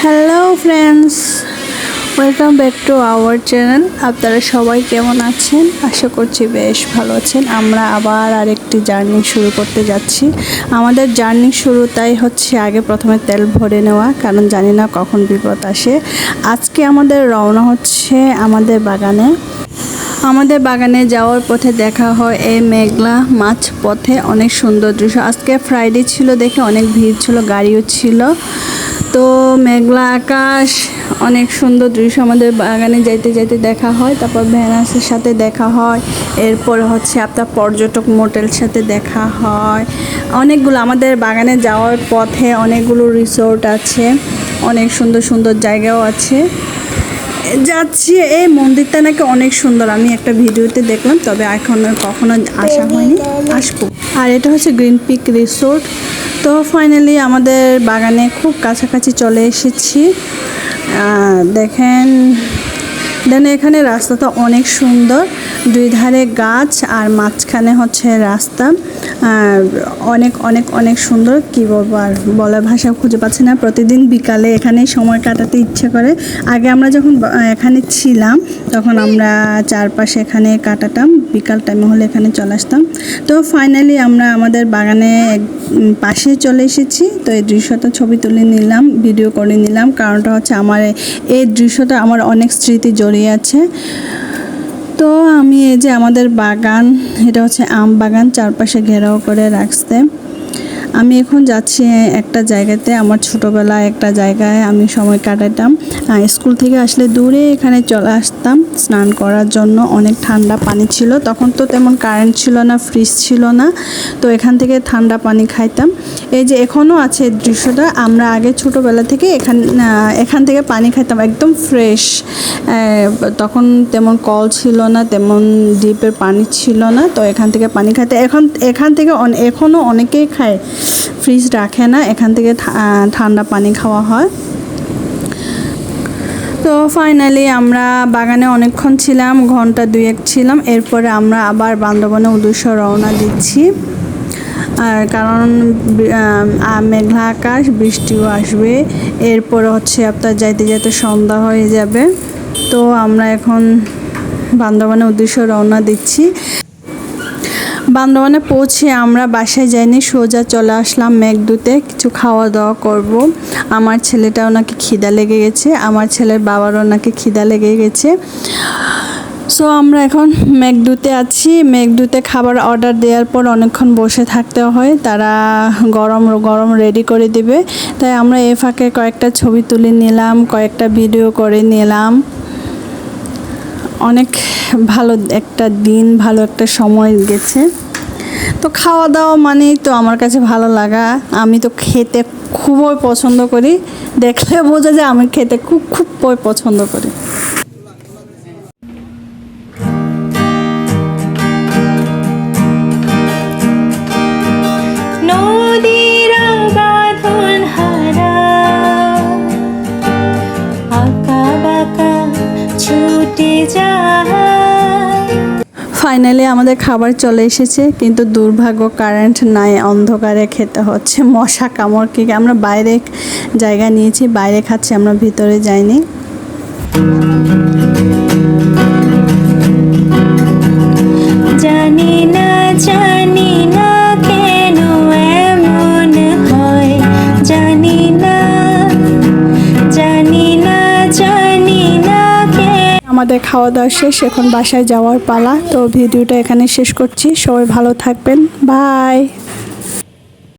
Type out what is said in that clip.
Hello friends welcome back to our channel আপনারা সবাই কেমন আছেন? আশা করছি বেশ ভালো আছেন। আমরা আবার আরেকটি জার্নি শুরু করতে যাচ্ছি। আমাদের জার্নি শুরু তাই হচ্ছে আগে প্রথমে তেল ভরে নেওয়া, কারণ জানি না কখন বিপদ আসে। আজকে আমাদের রওনা হচ্ছে আমাদের বাগানে। আমাদের বাগানে যাওয়ার পথে দেখা হয় এই মেঘলা মাছ পথে অনেক সুন্দর দৃশ্য। আজকে ফ্রাইডে ছিল দেখে অনেক ভিড় ছিল, গাড়িও ছিল। তো মেঘলা আকাশ, অনেক সুন্দর দৃশ্য আমাদের বাগানে যাইতে যাইতে দেখা হয়। তারপর ভ্যানাসের সাথে দেখা হয়। এরপর হচ্ছে আপনার পর্যটক মোটেল সাথে দেখা হয়। অনেকগুলো আমাদের বাগানে যাওয়ার পথে অনেকগুলো রিসোর্ট আছে। অনেক সুন্দর সুন্দর জায়গাও আছে। যাচ্ছি, এই মন্দিরটা নাকি অনেক সুন্দর। আমি একটা ভিডিওতে দেখলাম, তবে এখন কখনো আসা হয়নি। আসব। আর এটা হচ্ছে গ্রিন পিক রিসোর্ট। তো ফাইনালি আমাদের বাগানে খুব কাছাকাছি চলে এসেছি। দেখেন দেন এখানে রাস্তাটা অনেক সুন্দর। দুই ধারে গাছ আর মাঝখানে হচ্ছে রাস্তা। অনেক অনেক অনেক সুন্দর। কী বলব আর বলার ভাষা খুঁজে পাচ্ছি না। প্রতিদিন বিকালে এখানে সময় কাটাতে ইচ্ছে করে। আগে আমরা যখন এখানে ছিলাম, তখন আমরা চারপাশে এখানে কাটাতাম। বিকাল টাইমে হলে এখানে চলে আসতাম। তো ফাইনালি আমরা আমাদের বাগানে পাশে চলে এসেছি। তো এই দৃশ্যটা ছবি তুলে নিলাম ভিডিও করে নিলাম। কারণটা হচ্ছে আমার এই- দৃশ্যটা আমার অনেক স্মৃতি জড়িয়ে আছে। তো আমি এই যে আমাদের বাগান, এটা হচ্ছে আম বাগান, চারপাশে ঘেরাও করে রাখতে আমি এখন যাচ্ছি একটা জায়গাতে, আমার ছোটোবেলায় একটা জায়গায় আমি সময় কাটাতাম। স্কুল থেকে আসলে দূরে এখানে চলে আসতাম, স্নান করার জন্য অনেক ঠান্ডা পানি ছিল। তখন তো তেমন কারেন্ট ছিল না ফ্রিজ ছিল না, তো এখান থেকে ঠান্ডা পানি খাইতাম। এই যে এখনও আছে দৃশ্যটা, আমরা আগে ছোটোবেলা থেকে এখান এখান থেকে পানি খাইতাম, একদম ফ্রেশ তখন তেমন কল ছিল না, তেমন ডিপের পানি ছিল না, তো এখান থেকে পানি খাইতে, এখন, এখান থেকে এখনও অনেকেই খায়। ফ্রিজ রাখে না, এখান থেকে ঠান্ডা পানি খাওয়া হয়। তো ফাইনালি আমরা বাগানে অনেকক্ষণ ছিলাম, ঘণ্টা দুয়েক ছিলাম, এরপরে আমরা আবার বান্দরবনে উদ্দেশ্য রওনা দিচ্ছি। আর কারণ মেঘলা আকাশ, বৃষ্টিও আসবে, এরপর হচ্ছে আপনার যাইতে যাইতে সন্ধ্যা হয়ে যাবে। তো আমরা এখন বান্দরবনের উদ্দেশ্য রওনা দিচ্ছি। বান্দরবানে পৌঁছে আমরা বাসায় যাইনি, সোজা চলে আসলাম মেঘদুতে কিছু খাওয়া দাওয়া করব। আমার ছেলেটাও নাকি খিদা লেগে গেছে, আমার ছেলের বাবারও নাকি খিদা লেগে গেছে। সো আমরা এখন মেঘদুতে আছি। মেঘদুতে খাবার অর্ডার দেওয়ার পর অনেকক্ষণ বসে থাকতে হয়। তারা গরম গরম রেডি করে দিবে। তাই আমরা এ ফাঁকে কয়েকটা ছবি তুলে নিলাম, কয়েকটা ভিডিও করে নিলাম। অনেক ভালো একটা দিন, ভালো একটা সময় গেছে। তো খাওয়া দাওয়া মানেই তো আমার কাছে ভালো লাগা। আমি তো খেতে খুবই পছন্দ করি। দেখলে বোঝা যায় আমি খেতে খুব খুব পছন্দ করি। যায়? ফাইনালি আমাদের খাবার চলে এসেছে কিন্তু দুর্ভাগ্য কারেন্ট নাই অন্ধকারে খেতে হচ্ছে মশা কামড়। কি আমরা বাইরে জায়গা নিয়েছি বাইরে খাচ্ছি আমরা ভিতরে যাইনি। জানি না আমাদের খাওয়া দাওয়া শেষ, এখন বাসায় যাওয়ার পালা। তো ভিডিওটা এখানে শেষ করছি। সবাই ভালো থাকবেন। বাই!